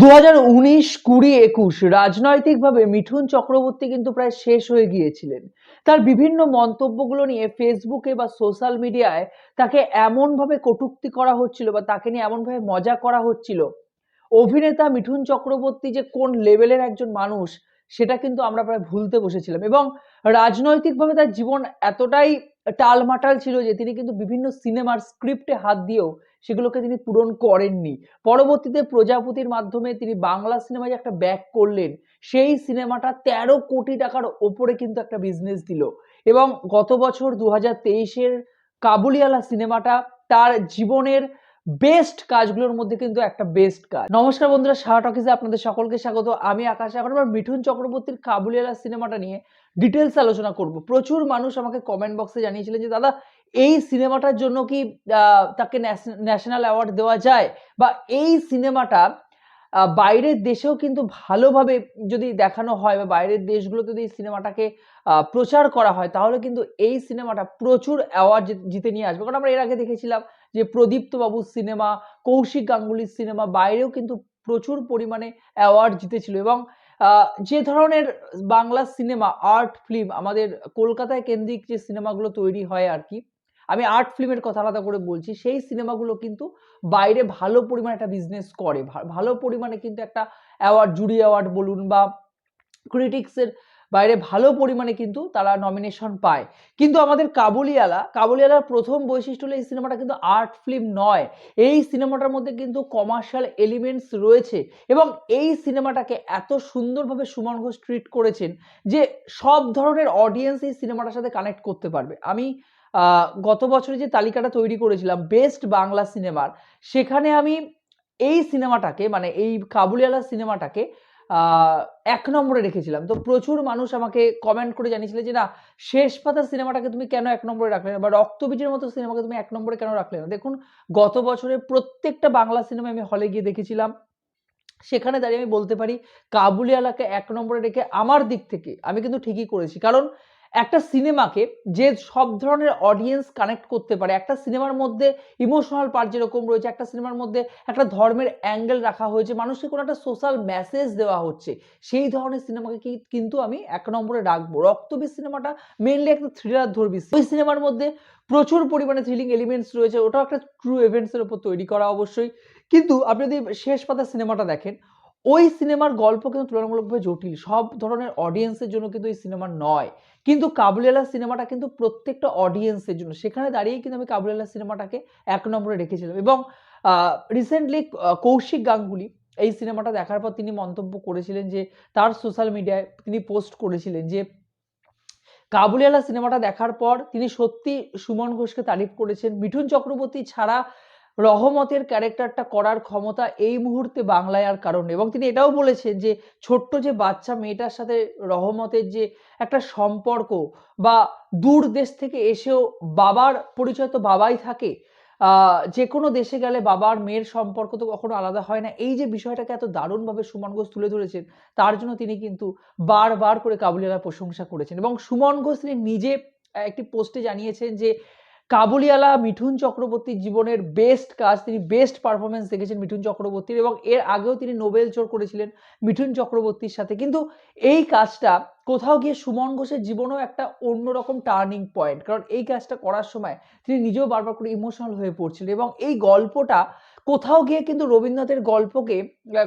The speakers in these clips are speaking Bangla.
দু হাজার উনিশ কুড়ি একুশ রাজনৈতিকভাবে মিঠুন চক্রবর্তী কিন্তু প্রায় শেষ হয়ে গিয়েছিলেন। তার বিভিন্ন মন্তব্যগুলো নিয়ে ফেসবুকে বা সোশ্যাল মিডিয়ায় তাকে এমনভাবে কটূক্তি করা হচ্ছিল বা তাকে নিয়ে এমনভাবে মজা করা হচ্ছিল। অভিনেতা মিঠুন চক্রবর্তী যে কোন লেভেলের একজন মানুষ, সেটা কিন্তু আমরা প্রায় ভুলতে বসেছিলাম এবং রাজনৈতিকভাবে তার জীবন এতটাই টালমাটাল ছিল যে তিনি কিন্তু বিভিন্ন সিনেমার স্ক্রিপ্টে হাত দিয়েও সেগুলোকে তিনি পূরণ করেননি। পরবর্তীতে প্রজাপতির মাধ্যমে তিনি বাংলা সিনেমায় একটা ব্যাক করলেন, সেই সিনেমাটা তেরো কোটি টাকার ওপরে কিন্তু একটা বিজনেস দিল। এবং গত বছর দু হাজার তেইশের কাবুলিওয়ালা সিনেমাটা তার জীবনের বেস্ট কাজগুলোর মধ্যে কিন্তু একটা বেস্ট কাজ। নমস্কার বন্ধুরা শাহ টকিজে আপনাদের সকলকে স্বাগত। আমি আকাশ এখন আমরা মিঠুন চক্রবর্তীর কাবুলিওয়ালা সিনেমাটা নিয়ে ডিটেলস আলোচনা করব। প্রচুর মানুষ আমাকে কমেন্ট বক্সে জানিয়েছিলেন যে, দাদা এই সিনেমাটার জন্য কি তাকে ন্যাশনাল অ্যাওয়ার্ড দেওয়া যায়? বা এই সিনেমাটা বাইরের দেশেও কিন্তু ভালোভাবে যদি দেখানো হয় বা বাইরের দেশগুলোতে যদি সিনেমাটাকে প্রচার করা হয়, তাহলে কিন্তু এই সিনেমাটা প্রচুর অ্যাওয়ার্ড জিতে নিয়ে আসবে। কারণ আমরা এর আগে দেখেছিলাম যে প্রদীপ্ত বাবুর সিনেমা, কৌশিক গাঙ্গুলির সিনেমা বাইরেও কিন্তু প্রচুর পরিমাণে অ্যাওয়ার্ড জিতেছিল। এবং যে ধরনের বাংলা সিনেমা, আর্ট, ফিল্ম আমাদের কলকাতায় কেন্দ্রিক যে সিনেমাগুলো তৈরি হয় আর কি আমি আর্ট ফিল্মের কথা আলাদা করে বলছি, সেই সিনেমাগুলো কিন্তু বাইরে ভালো পরিমাণে একটা বিজনেস করে। ভালো পরিমাণে কিন্তু একটা অ্যাওয়ার্ড জুরি অ্যাওয়ার্ড বলুন বা ক্রিটিক্সের বাইরে ভালো পরিমাণে কিন্তু তারা নমিনেশন পায়। কিন্তু আমাদের কাবুলিওয়ালা কাবুলিয়ালার প্রথম বৈশিষ্ট্য হলো এই সিনেমাটা কিন্তু আর্ট ফিল্ম নয়। এই সিনেমাটার মধ্যে কিন্তু কমার্শিয়াল এলিমেন্টস রয়েছে এবং এই সিনেমাটাকে এত সুন্দরভাবে সুমন ঘোষ ট্রিট করেছেন যে সব ধরনের অডিয়েন্স এই সিনেমাটার সাথে কানেক্ট করতে পারবে। আমি গত বছরে যে তালিকাটা তৈরি করেছিলাম, বেস্ট বাংলা সিনেমার, সেখানে আমি এই সিনেমাটাকে মানে এই কাবুলিওয়ালা সিনেমাটাকে এক নম্বরে রেখেছিলাম। তো প্রচুর মানুষ আমাকে কমেন্ট করে জানিয়েছিল যে, না, শেষ পাতার সিনেমাটাকে তুমি কেন এক নম্বরে রাখলে না? বা রক্তবীজের মতো সিনেমাকে তুমি এক নম্বরে কেন রাখলে না? দেখুন, গত বছরে প্রত্যেকটা বাংলা সিনেমা আমি হলে গিয়ে দেখেছিলাম। সেখানে দাঁড়িয়ে আমি বলতে পারি, কাবুলিওয়ালাকে এক নম্বরে রেখে আমার দিক থেকে, আমি কিন্তু ঠিকই করেছি। কারণ একটা সিনেমাকে যে সব ধরনের অডিয়েন্স কানেক্ট করতে পারে, একটা সিনেমার মধ্যে ইমোশনাল পার্ট যেরকম রয়েছে, একটা সিনেমার মধ্যে একটা ধর্মের অ্যাঙ্গেল রাখা হয়েছে, মানুষকে কোনো একটা সোশ্যাল মেসেজ দেওয়া হচ্ছে, সেই ধরনের সিনেমাকে কিন্তু আমি এক নম্বরে রাখব। রক্তবীর সিনেমাটা মেনলি একটা থ্রিলার ধর্মী ওই সিনেমার মধ্যে প্রচুর পরিমাণে থ্রিলিং এলিমেন্টস রয়েছে, ওটাও একটা ট্রু ইভেন্টসের উপর তৈরি করা অবশ্যই। কিন্তু আপনি যদি শেষ পাতা সিনেমাটা দেখেন ওই সিনেমার গল্প কিন্তু তুলনামূলকভাবে জটিল। সব ধরনের অডিয়েন্সের জন্য কিন্তু এই সিনেমা নয়। কিন্তু কাবুলিওয়ালা সিনেমাটা কিন্তু প্রত্যেকটা অডিয়েন্সের জন্য। সেখানে দাঁড়িয়ে কিন্তু আমি কাবুলিওয়ালা সিনেমাটাকে এক নম্বরে রেখেছিলাম। এবং রিসেন্টলি কৌশিক গাঙ্গুলি এই সিনেমাটা দেখার পর তিনি মন্তব্য করেছিলেন যে, তার সোশ্যাল মিডিয়ায় তিনি পোস্ট করেছিলেন যে কাবুলিওয়ালা সিনেমাটা দেখার পর তিনি সত্যি সুমন ঘোষকে তারিফ করেছেন। মিঠুন চক্রবর্তী ছাড়া রহমতের ক্যারেক্টারটা করার ক্ষমতা এই মুহূর্তে বাংলায় আর কারণ এবং তিনি এটাও বলেছেন যে, ছোট্ট যে বাচ্চা মেয়েটার সাথে রহমতের যে একটা সম্পর্ক বা দূর দেশ থেকে এসেও বাবার পরিচয় তো বাবাই থাকে যে কোনো দেশে গেলে বাবার মেয়ের সম্পর্ক তো কখনো আলাদা হয় না। এই যে বিষয়টাকে এত দারুণভাবে সুমন ঘোষ তুলে ধরেছেন, তার জন্য তিনি কিন্তু বারবার করে কাবুলিওয়ালার প্রশংসা করেছেন। এবং সুমন ঘোষ তিনি নিজে একটি পোস্টে জানিয়েছেন যে কাবুলিওয়ালা মিঠুন চক্রবর্তীর জীবনের বেস্ট কাজ তিনি বেস্ট পারফরমেন্স দেখেছেন মিঠুন চক্রবর্তীর এবং এর আগেও তিনি নোবেল চোর করেছিলেন মিঠুন চক্রবর্তীর সাথে। কিন্তু এই কাজটা কোথাও গিয়ে সুমন ঘোষের জীবনেও একটা অন্যরকম টার্নিং পয়েন্ট কারণ এই কাজটা করার সময় তিনি নিজেও বারবার করে ইমোশনাল হয়ে পড়ছিলেন এবং এই গল্পটা কোথাও গিয়ে কিন্তু রবীন্দ্রনাথের গল্পকে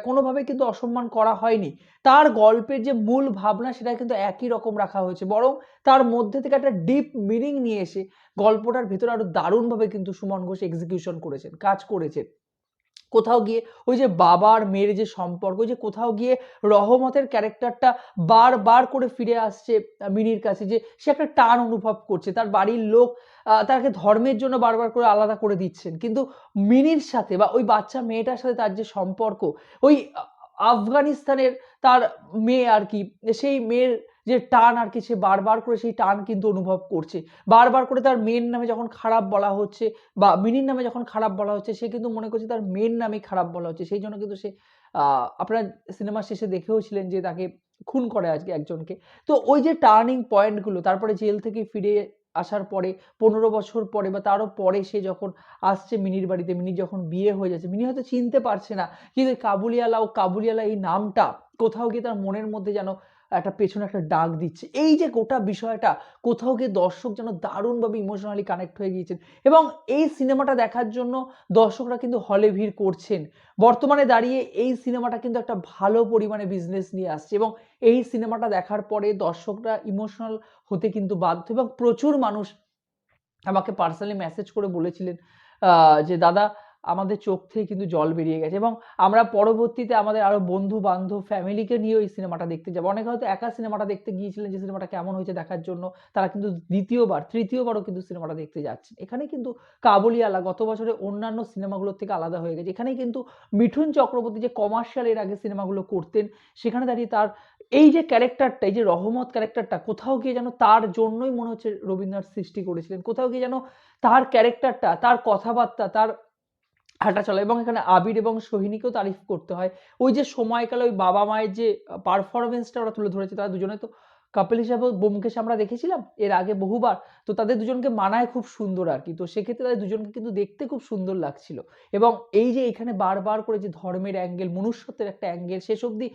কোনোভাবে কিন্তু অসম্মান করা হয়নি। তার গল্পের যে মূল ভাবনা সেটা কিন্তু একই রকম রাখা হয়েছে, বরং তার মধ্যে থেকে একটা ডিপ মিনিং নিয়ে এসে গল্পটার ভেতরে আরও দারুণভাবে কিন্তু সুমন ঘোষ এক্সিকিউশন করেছেন, কাজ করেছেন। কোথাও গিয়ে ওই যে বাবার মেয়ের যে সম্পর্ক যে কোথাও গিয়ে রহমতের ক্যারেক্টারটা বারবার করে ফিরে আসছে মিনির কাছে যে সে একটা টান অনুভব করছে। তার বাড়ির লোক তাকে ধর্মের জন্য বারবার করে আলাদা করে দিচ্ছেন। কিন্তু মিনির সাথে বা ওই বাচ্চা মেয়েটার সাথে তার যে সম্পর্ক, ওই আফগানিস্তানের তার মেয়ে আর কি, সেই মেয়ের যে টান আর কি সে বারবার করে সেই টান কিন্তু অনুভব করছে। বারবার করে তার মেয়ের নামে যখন খারাপ বলা হচ্ছে বা মিনির নামে যখন খারাপ বলা হচ্ছে, সে কিন্তু মনে করছে তার মেয়ের নামে খারাপ বলা হচ্ছে। সেই জন্য কিন্তু সে আপনার সিনেমা শেষে দেখেও ছিলেন যে তাকে খুন করে আজকে একজনকে। তো ওই যে টার্নিং পয়েন্টগুলো তারপরে জেল থেকে ফিরে আসার পরে, পনেরো বছর পরে বা তারও পরে সে যখন আসছে মিনির বাড়িতে মিনির যখন বিয়ে হয়ে যাচ্ছে, মিনি হয়তো চিনতে পারছে না কিন্তু এই কাবুলিওয়ালা ও কাবুলিওয়ালা এই নামটা কোথাও গিয়ে তার মনের মধ্যে যেন একটা পেছনে একটা ডাক দিচ্ছে। এই যে গোটা বিষয়টা, কোথাও গিয়ে দর্শক যেন দারুণভাবে ইমোশনালি কানেক্ট হয়ে গিয়েছেন এবং এই সিনেমাটা দেখার জন্য দর্শকরা কিন্তু হলে ভিড় করছেন। বর্তমানে দাঁড়িয়ে এই সিনেমাটা কিন্তু একটা ভালো পরিমাণে বিজনেস নিয়ে আসছে এবং এই সিনেমাটা দেখার পরে দর্শকরা ইমোশনাল হতে কিন্তু বাধ্য এবং প্রচুর মানুষ আমাকে পার্সোনালি মেসেজ করে বলেছিলেন যে, দাদা আমাদের চোখ থেকে কিন্তু জল বেরিয়ে গেছে এবং আমরা পরবর্তীতে আমাদের আরও বন্ধু বান্ধব ফ্যামিলিকে নিয়ে ওই সিনেমাটা দেখতে যাব। অনেকে হয়তো একা সিনেমাটা দেখতে গিয়েছিলেন যে সিনেমাটা কেমন হয়েছে দেখার জন্য, তারা কিন্তু দ্বিতীয়বার, তৃতীয়বারও কিন্তু সিনেমাটা দেখতে যাচ্ছেন। এখানে কিন্তু কাবুলিওয়ালা গত বছরে অন্যান্য সিনেমাগুলোর থেকে আলাদা হয়ে গেছে। এখানেই কিন্তু মিঠুন চক্রবর্তী যে কমার্শিয়াল এর আগে সিনেমাগুলো করতেন, সেখানে দাঁড়িয়ে তার এই যে ক্যারেক্টারটা এই যে রহমত ক্যারেক্টারটা কোথাও গিয়ে যেন তার জন্যই মনে হচ্ছে রবীন্দ্রনাথ সৃষ্টি করেছিলেন। কোথাও গিয়ে যেন তার ক্যারেক্টারটা তার কথাবার্তা, তার হাঁটা চলা এবং এখানে আবির এবং সোহিনীকেও তারিফ করতে হয়। ওই যে সময়কালে ওই বাবা মায়ের যে পারফরমেন্সটা ওরা তুলে ধরেছে, তারা দুজনে তো কাপল হিসাবে বোমকেশ আমরা দেখেছিলাম, এর আগে বহুবার, তো তাদের দুজনকে মানায় খুব সুন্দর আর কি। তো সেক্ষেত্রে তাদের দুজনকে কিন্তু দেখতে খুব সুন্দর লাগছিল। এবং এই যে এখানে বারবার করে যে ধর্মের অ্যাঙ্গেল, মনুষ্যত্বের একটা অ্যাঙ্গেল, শেষ অবধি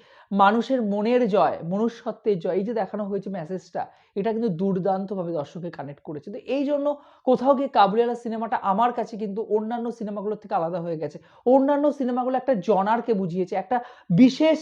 মানুষের মনের জয়, মনুষ্যত্বের জয়, এই যে দেখানো হয়েছে মেসেজটা এটা কিন্তু দুর্দান্তভাবে দর্শকে কানেক্ট করেছে। তো এই জন্য কোথাও গিয়ে কাবুলিওয়ালা সিনেমাটা আমার কাছে কিন্তু অন্যান্য সিনেমাগুলোর থেকে আলাদা হয়ে গেছে। অন্যান্য সিনেমাগুলো একটা জনারকে বুঝিয়েছে, একটা বিশেষ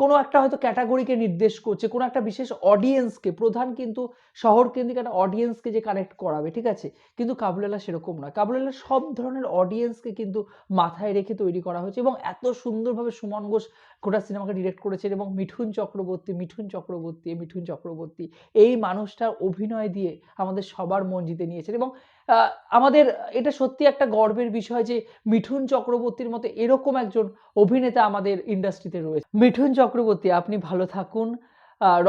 কোনো একটা হয়তো ক্যাটাগরিকে নির্দেশ করছে, কোনো একটা বিশেষ অডিয়েন্সকে প্রধান কিন্তু শহর কেন্দ্রিক একটা অডিয়েন্সকে যে কানেক্ট করাবে, ঠিক আছে? কিন্তু কাবুলিওয়ালা সেরকম নয়। কাবুলিওয়ালা সব ধরনের অডিয়েন্সকে কিন্তু মাথায় রেখে তৈরি করা হয়েছে এবং এত সুন্দরভাবে সুমন ঘোষ গোটা সিনেমাকে ডিরেক্ট করেছেন এবং মিঠুন চক্রবর্তী মিঠুন চক্রবর্তী মিঠুন চক্রবর্তী এই মানুষটার অভিনয় দিয়ে আমাদের সবার মন জিতে নিয়েছেন এবং আমাদের এটা সত্যি একটা গর্বের বিষয় যে মিঠুন চক্রবর্তীর মতো এরকম একজন অভিনেতা আমাদের ইন্ডাস্ট্রিতে রয়েছে। মিঠুন চক্রবর্তী, আপনি ভালো থাকুন।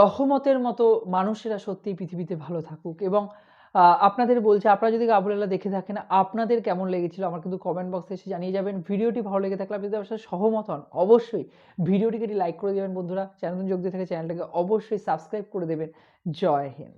রহমতের মতো মানুষেরা সত্যি পৃথিবীতে ভালো থাকুক এবং আপনাদের বলছে, আপনারা যদি কাবুলিওয়ালা দেখে থাকেন, আপনাদের কেমন লেগেছিল আমার কিন্তু কমেন্ট বক্সে এসে জানিয়ে যাবেন। ভিডিওটি ভালো লেগে থাকলে আপনি যদি সাথে সহমত হন। অবশ্যই ভিডিওটিকে একটি লাইক করে দেবেন বন্ধুরা। চ্যানেল যোগ দিয়ে থাকে চ্যানেলটাকে অবশ্যই সাবস্ক্রাইব করে দেবেন। জয় হিন্দ।